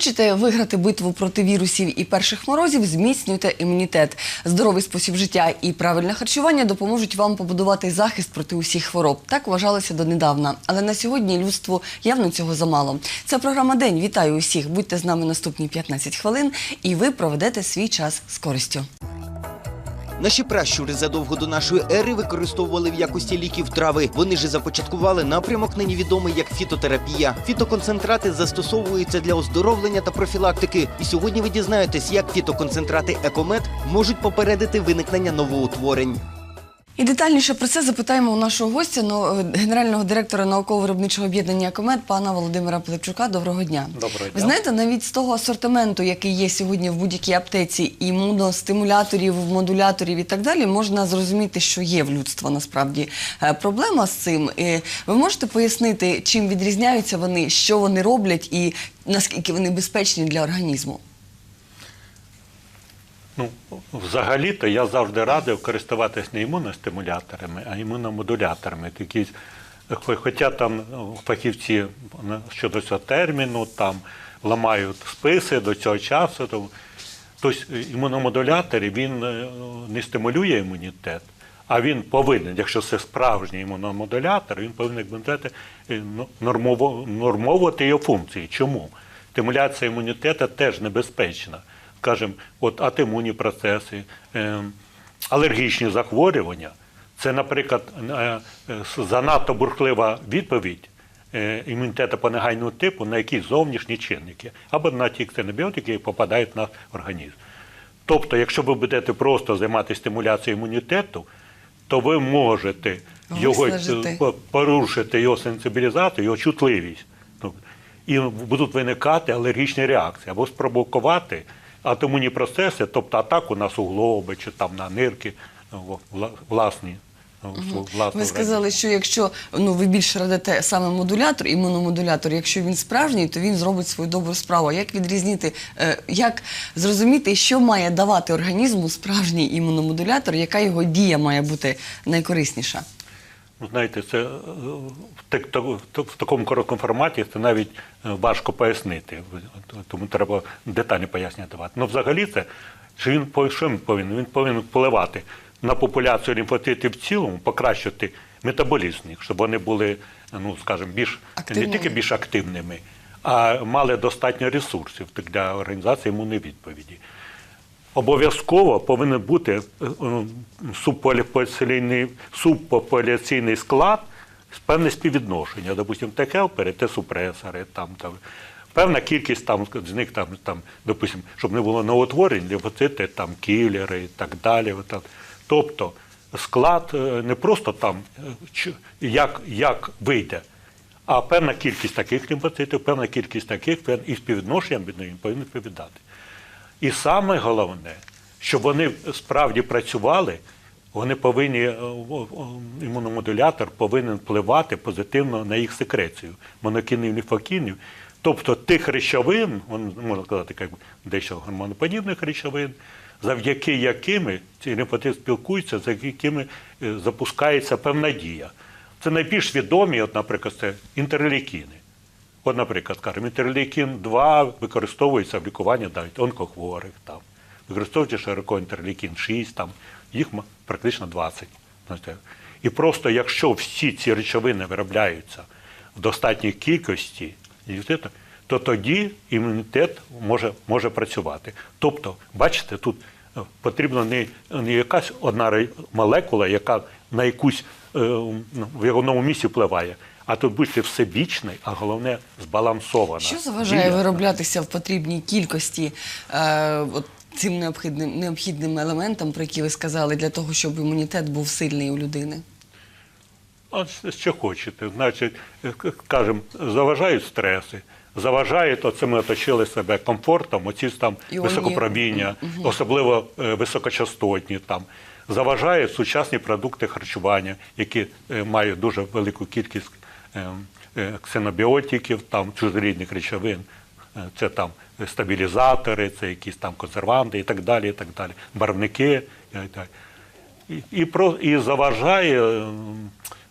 Хочете виграти битву проти вірусів і перших морозів? Зміцнюйте імунітет. Здоровий спосіб життя і правильне харчування допоможуть вам побудувати захист проти усіх хвороб. Так вважалося донедавна. Але на сьогодні людству явно цього замало. Це програма День. Вітаю усіх. Будьте з нами наступні 15 хвилин, і ви проведете свій час з користю. Наші пращури задовго до нашої ери використовували в якості ліків трави. Вони ж започаткували напрямок, нині відомий як фітотерапія. Фітоконцентрати застосовуються для оздоровлення та профілактики. І сьогодні ви дізнаєтесь, як фітоконцентрати Екомет можуть попередити виникнення новоутворень. І детальніше про це запитаємо у нашого гостя, но- генерального директора науково-виробничого об'єднання «Комет» пана Володимира Пилипчука. Доброго дня. Доброго Ви знаєте, навіть з того асортименту, який є сьогодні в будь-якій аптеці, імуностимуляторів, модуляторів і так далі, можна зрозуміти, що є в людства насправді е, проблема з цим. Е, Ви можете пояснити, чим відрізняються вони, що вони роблять і наскільки вони безпечні для організму? Ну, взагалі-то я завжди радив користуватись не імуностимуляторами, а імуномодуляторами. Такі, хоча там ну, фахівці щодо цього терміну там ламають списи до цього часу. То, тобто імуномодулятор він е, не стимулює імунітет, а він повинен, якщо це справжній імуномодулятор, він повинен е, ну, нормовувати його функції. Чому? Стимуляція імунітету теж небезпечна. Скажімо, от атимунні процеси, е, алергічні захворювання. Це, наприклад, е, е, занадто бурхлива відповідь імунітету понегайного типу на якісь зовнішні чинники або на ті ксенобіотики, які попадають на організм. Тобто, якщо ви будете просто займатися стимуляцією імунітету, то ви можете його по- порушити його сенсибілізацію, його чутливість. Ну, І будуть виникати алергічні реакції або спровокувати атомні процеси, тобто атаку на суглоби чи там на нирки власні. власного Ви сказали, що якщо ну ви більше радите саме модулятор, імуномодулятор, якщо він справжній, то він зробить свою добру справу. Як відрізнити, е, як зрозуміти, що має давати організму справжній імуномодулятор, яка його дія має бути найкорисніша? Ну, знаєте, це е, в, так- так- в такому короткому форматі це навіть е, важко пояснити, тому треба детально пояснення давати. Ну, взагалі, це що він що він повинен? Він повинен впливати на популяцію лімфоцитів в цілому, покращити метаболізм їх, щоб вони були, ну скажімо, більш Активними. не тільки більш активними, а мали достатньо ресурсів для організації імунної відповіді. Обов'язково повинен бути е, е, субпопуляційний склад певне співвідношення. Допустимо, ТКЛ, Т-супресори, там, там, певна кількість там, з них, там, там, допустимо, щоб не було новотворень, лімфоцити, там, кілери і так далі. Отак. Тобто склад е, не просто там, як, як вийде, а певна кількість таких лімфоцитів, певна кількість таких, і співвідношенням повинні відповідати. І саме головне, щоб вони справді працювали, вони повинні, е, імуномодулятор повинен впливати позитивно на їх секрецію, монокінів, ліфокінів, тобто тих речовин, можна сказати, як дещо гормоноподібних речовин, завдяки якими ці лімфоцити спілкуються, за якими е, запускається певна дія. Це найбільш відомі, от, наприклад, це інтерлікіни. От, наприклад, скажімо, інтерлейкін 2 використовується в лікуванні навіть онкохворих, там. використовується широко інтерлейкін 6, там, їх практично 20. Знаєте. І просто якщо всі ці речовини виробляються в достатній кількості, то тоді імунітет може, може працювати. Тобто, бачите, тут е, потрібна не, не якась одна молекула, яка на якусь е, ну, в одному місці впливає, а тут бути всебічний, а головне збалансована. Що заважає дія. вироблятися в потрібній кількості е, от цим необхідним, необхідним елементам, про які ви сказали, для того, щоб імунітет був сильний у людини? А з- що хочете. Значить, кажемо, заважають стреси, заважають, оце ми оточили себе комфортом, оці там Іоні. високопроміння, особливо е, високочастотні там. Заважають сучасні продукти харчування, які е, мають дуже велику кількість ксенобіотиків, там чужорідних речовин. Е, Це там стабілізатори, це якісь там консерванти і так далі, і так далі, барвники. і. І, і, про, і заважає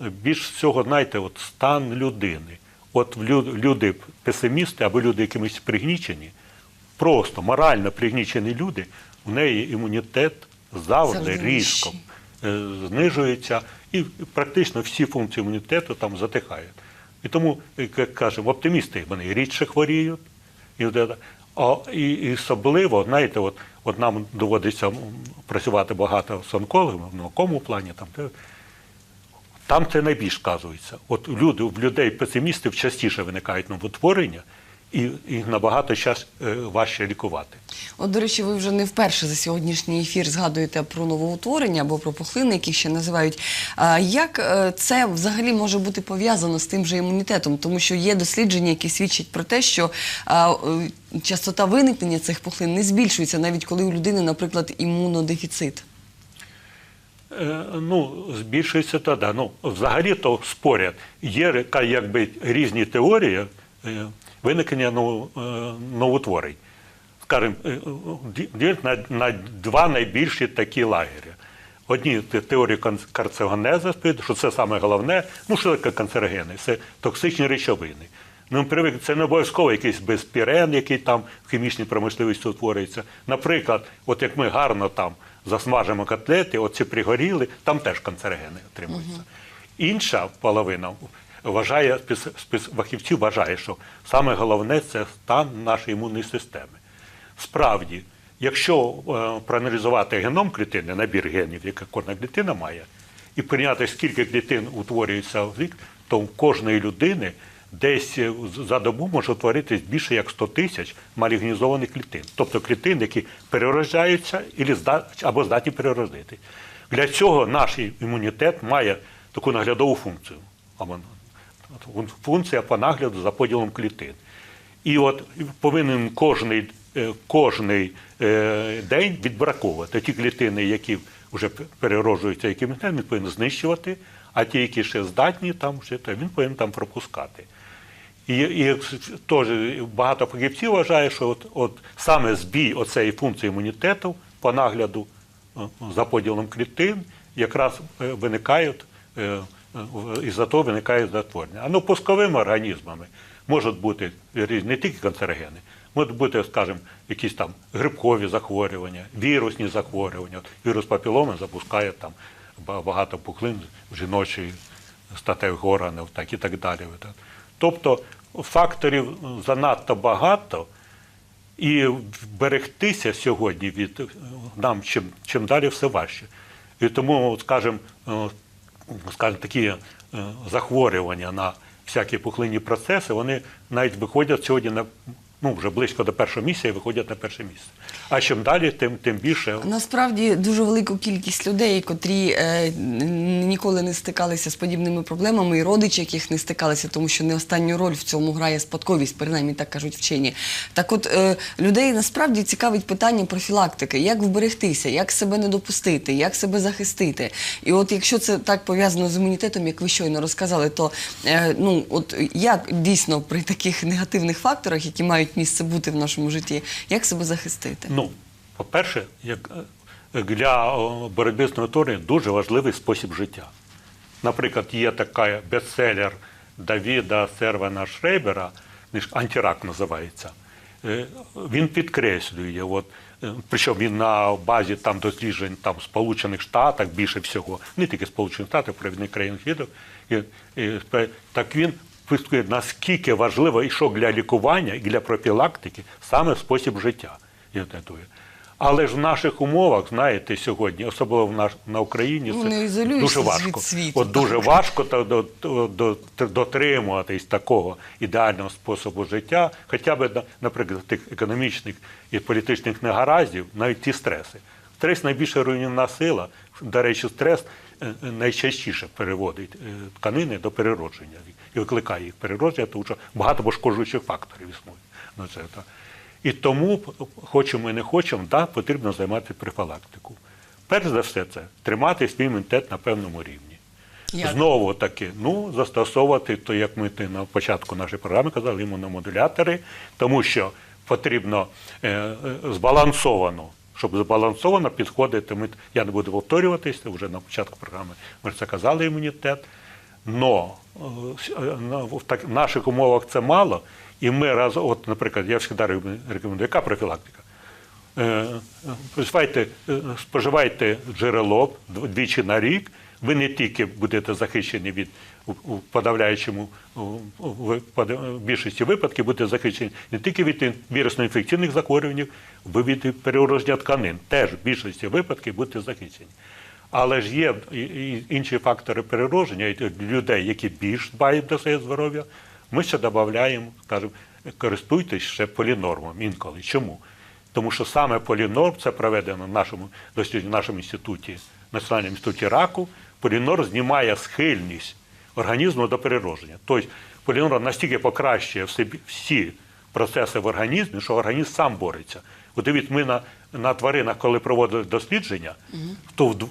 більш всього, знаєте, от стан людини. от люди песимісти або люди якимось пригнічені, просто морально пригнічені люди, у неї імунітет завжди, різко е, знижується, і практично всі функції імунітету там затихають. І тому, е, як кажемо, оптимісти вони рідше хворіють. А, і, особливо, знаєте, от, от нам доводиться працювати багато з онкологами в науковому плані. Там, там це найбільш сказується. От люди, в людей песимістів частіше виникають новотворення, і, і набагато час е, важче лікувати. От, до речі, ви вже не вперше за сьогоднішній ефір згадуєте про новоутворення або про пухлини, які ще називають. А як е, це взагалі може бути пов'язано з тим же імунітетом? Тому що є дослідження, які свідчать про те, що а, е, частота виникнення цих пухлин не збільшується, навіть коли у людини, наприклад, імунодефіцит. Ну, збільшується тоді. Ну, взагалі то спорять. Є якби різні теорії виникнення е, новотворень. Скажімо, е, на, на два найбільші такі лагері. Одні теорії карциногенезу, що це саме головне. Ну, що таке канцерогени? Це токсичні речовини. Ну, це не обов'язково якийсь безпірен, який там в хімічній промисловості утворюється. Наприклад, от як ми гарно там засмажимо котлети, оці пригоріли, там теж канцерогени отримуються. Інша половина вважає, спец- спец- вважає, що саме головне це стан нашої імунної системи. Справді, якщо е, проаналізувати геном клітини, набір генів, яка кожна клітина має, і прийняти, скільки клітин утворюється в рік, то у кожної людини десь е, за добу може утворитись більше як 100 тисяч малігнізованих клітин. Тобто клітин, які перерождаються або здатні переродити. Для цього наш імунітет має таку наглядову функцію. Функція по нагляду за поділом клітин. І от повинен кожний, е, кожний е, день відбраковувати ті клітини, які вже перероджуються якимось чином, він повинен знищувати, а ті, які ще здатні, там вже він повинен там пропускати. І, і теж багато фахівців вважає, що от, от саме збій оцеї функції імунітету по нагляду е, за поділом клітин якраз виникають, в- із-за того виникає затворення. А ну пусковими організмами можуть бути різні, не тільки канцерогени, можуть бути, скажімо, якісь там грибкові захворювання, вірусні захворювання. От Вірус папіломи запускає там багато пухлин жіночої статевих органів, так і так далі. Тобто факторів занадто багато, і берегтися сьогодні від е, нам чим, чим далі все важче. І тому, скажімо, е, скажімо, такі е, захворювання на всякі пухлинні процеси, вони навіть виходять сьогодні на ну, вже близько до першого місця і виходять на перше місце. А чим далі, тим, тим більше Насправді дуже велику кількість людей, котрі е, ніколи не стикалися з подібними проблемами, і родичі, яких не стикалися, тому що не останню роль в цьому грає спадковість, принаймні так кажуть вчені. Так от е, людей насправді цікавить питання профілактики, як вберегтися, як себе не допустити, як себе захистити. І от якщо це так пов'язано з імунітетом, як ви щойно розказали, то е, ну от як дійсно при таких негативних факторах, які мають місце бути в нашому житті, як себе захистити? Ну, по-перше, як е, для боротьби з новотворенням дуже важливий спосіб життя. Наприклад, є така бестселер Давіда Сервана Шрейбера, антирак називається. Е, Він підкреслює, от, е, причому він на базі там досліджень там, Сполучених Штатах більше всього, не тільки Сполучених Штатів, провідних країн світу, і, і, так він висвітлює, наскільки важливо і що для лікування, і для профілактики саме спосіб життя. Але ж в наших умовах, знаєте, сьогодні, особливо в наш, на Україні, Ну, це дуже важко. світу, От дуже так. важко та- до- до- до- дотримуватись такого ідеального способу життя, хоча б, наприклад, тих економічних і політичних негараздів, навіть ті стреси. Стрес найбільша руйнівна сила. До речі, стрес найчастіше переводить е, тканини до переродження і викликає їх переродження, тому що багато пошкоджуючих факторів існує. Ну, це, так. І тому, хочемо і не хочемо, да, потрібно займатися профілактикою. Перш за все, це тримати свій імунітет на певному рівні. Як? Знову таки, ну, застосовувати, то як ми ти на початку нашої програми казали, імуномодулятори, тому що потрібно е, е, збалансовано, щоб збалансовано підходити. Ми, я не буду повторюватися, вже на початку програми ми це казали імунітет. Но е, е, в так- наших умовах це мало. І ми раз, от, наприклад, я завжди рекомендую, яка профілактика? Е, Споживайте, споживайте джерело двічі на рік. Ви не тільки будете захищені від у- подавляючому в більшості випадків будете захищені не тільки від вірусно-інфекційних захворювань, ви від переродження тканин. Теж в більшості випадків будете захищені. Але ж є інші фактори переродження людей, які більш дбають до своєї здоров'я. Ми ще додаємо, кажемо, користуйтесь ще полінормом інколи. Чому? Тому що саме полінорм це проведено в нашому дослідженні в нашому інституті, Національному інституті раку. Полінорм знімає схильність організму до переродження. Тобто полінорм настільки покращує всі, процеси в організмі, що організм сам бореться. От дивіться, ми на, на тваринах, коли проводили дослідження, то в,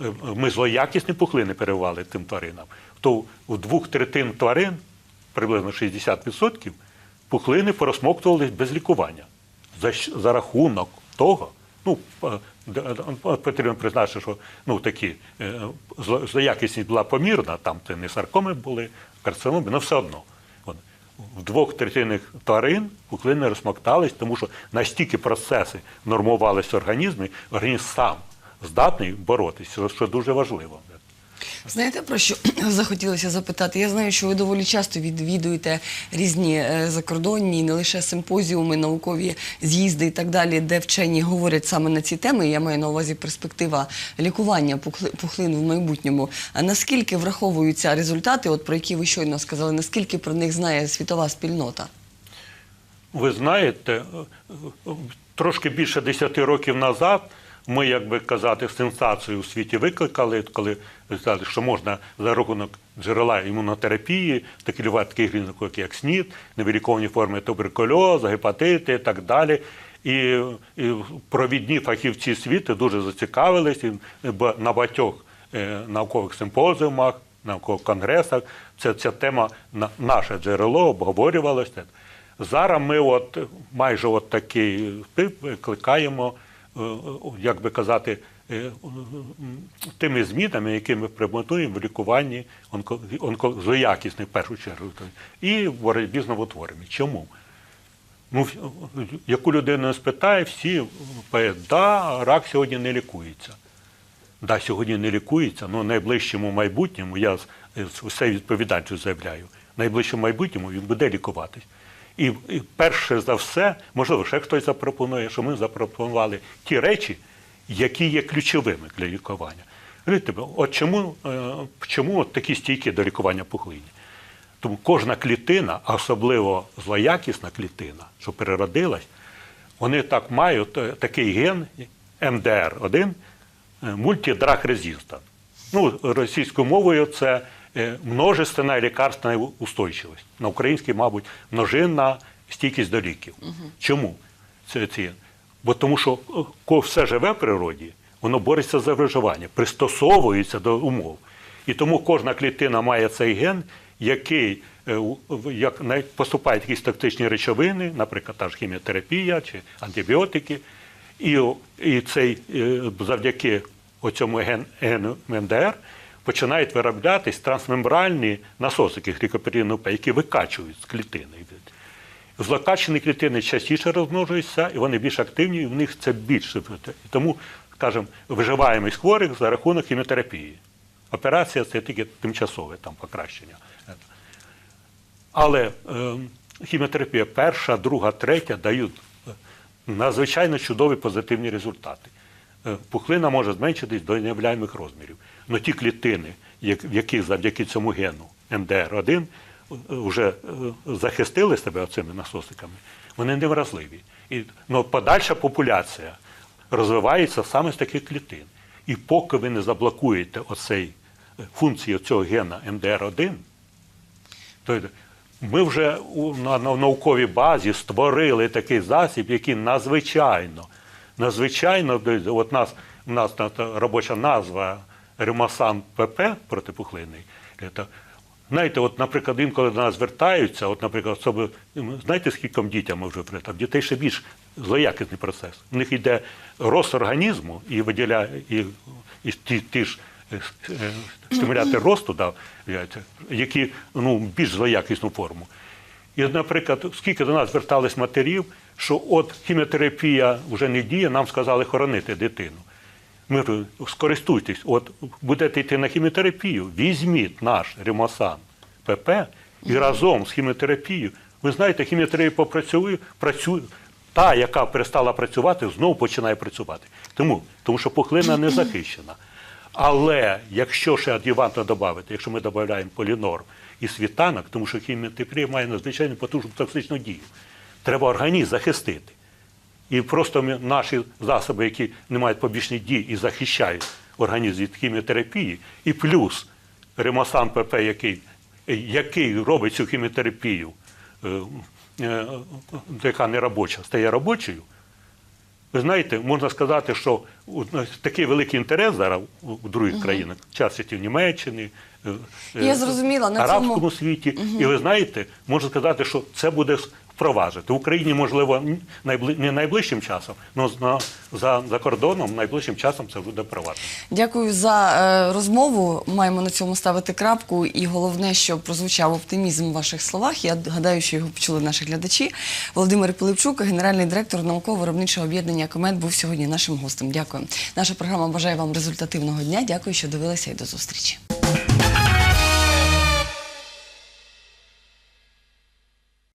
е, ми злоякісні пухлини перевивали тим тваринам, то у двох третин тварин, приблизно 60%, пухлини порозмоктувалися без лікування. За, за рахунок того, ну, е, потрібно признати, що ну, такі е, зло- злоякісність була помірна, там це не саркоми були, карциноми, але все одно. В двох третинах тварин пухлини розмоктались, тому що настільки процеси нормувалися в організмі, організм сам здатний боротися, що дуже важливо. Знаєте, про що захотілося запитати? Я знаю, що ви доволі часто відвідуєте різні е, закордонні, не лише симпозіуми, наукові з'їзди і так далі, де вчені говорять саме на ці теми. Я маю на увазі перспектива лікування пухлин в майбутньому. А наскільки враховуються результати, от про які ви щойно сказали, наскільки про них знає світова спільнота? Ви знаєте, е, е, трошки більше 10 років назад ми, як би казати, сенсацію у світі викликали, коли сказали, що можна за рахунок джерела імунотерапії, такі лікувати таких різних, як СНІД, невиліковані форми туберкульозу, гепатити і так далі. І, і провідні фахівці світу дуже зацікавились і на багатьох е, наукових симпозіумах, наукових конгресах. Це ця тема на наше джерело обговорювалося. Зараз ми от майже от такий тип викликаємо, як би казати, е, тими змінами, які ми примотуємо в лікуванні онко, в першу чергу, і в боротьбі з новотворами. Чому? Ну, яку людину спитає, всі кажуть, да, рак сьогодні не лікується. Да, сьогодні не лікується, але в найближчому майбутньому, я усією відповідальністю заявляю, в найближчому майбутньому він буде лікуватись. І, перше за все, можливо, ще хтось запропонує, що ми запропонували ті речі, які є ключовими для лікування. Знаєте, От чому, е, чому от такі стійки до лікування пухлині? Тому кожна клітина, особливо злоякісна клітина, що переродилась, вони так мають е, такий ген МДР1, мультидраг резистант. Ну, російською мовою це е, множественна лікарственна устойчивість. На українській, мабуть, множинна стійкість до ліків. Чому? Це ці? Бо тому що е, все живе в природі, воно бореться за виживання, пристосовується до умов. І тому кожна клітина має цей ген, який е, як поступають якісь токсичні речовини, наприклад, та ж хіміотерапія чи антибіотики, і, і цей е, завдяки оцьому ген, гену МДР починають вироблятись трансмембральні насосики глікоперидного П, які викачують з клітини. Злокачені клітини частіше розмножуються, і вони більш активні, і в них це більше. Тому, скажімо, виживаємость хворих за рахунок хіміотерапії. Операція це тільки тимчасове там покращення. Але е, хіміотерапія перша, друга, третя дають е, надзвичайно чудові позитивні результати. Е, Пухлина може зменшитись до неявляємих розмірів. Але ті клітини, в яких завдяки цьому гену МДР1 вже захистили себе цими насосиками, вони не вразливі. І, ну, подальша популяція розвивається саме з таких клітин. І поки ви не заблокуєте оцей е, функцію цього гена МДР1, то ми вже на, на науковій базі створили такий засіб, який надзвичайно, надзвичайно, от нас, у нас робоча назва Ремасан ПП протипухлинний. Знаєте, от, наприклад, інколи до нас звертаються, от, наприклад, особи, ну, знаєте, скільком дітям ми вже там дітей ще більш злоякісний процес. У них йде рост організму і виділяє і, і ті, ті ж е, е, стимулятори росту, да, які ну, більш злоякісну форму. І, наприклад, скільки до нас звертались матерів, що от хіміотерапія вже не діє, нам сказали хоронити дитину. Ми скористуйтесь, от будете йти на хіміотерапію, візьміть наш ремосан ПП і разом з хіміотерапією. Ви знаєте, хіміотерапія попрацює, працює. Та, яка перестала працювати, знову починає працювати. Тому, тому що пухлина не захищена. Але якщо ще адювантно додати, якщо ми додаємо полінорм і світанок, тому що хіміотерапія має надзвичайно потужну токсичну дію, треба організм захистити. І просто ми- наші засоби, які не мають побічних дій і захищають організм від хіміотерапії, і плюс ремосан ПП, який, який робить цю хіміотерапію, е, е, яка не робоча, стає робочою. Ви знаєте, можна сказати, що такий великий інтерес зараз у других країнах, в частності в Німеччини, е, е, Я зрозуміла, на арабському цьому- світі. І ви знаєте, можна сказати, що це буде впроваджувати. В Україні, можливо, не найближчим часом, але за, за кордоном найближчим часом це буде впроваджено. Дякую за е, розмову. Маємо на цьому ставити крапку. І головне, що прозвучав оптимізм у ваших словах. Я гадаю, що його почули наші глядачі. Володимир Пилипчук, генеральний директор науково-виробничого об'єднання Комет, був сьогодні нашим гостем. Дякую. Наша програма бажає вам результативного дня. Дякую, що дивилися і до зустрічі.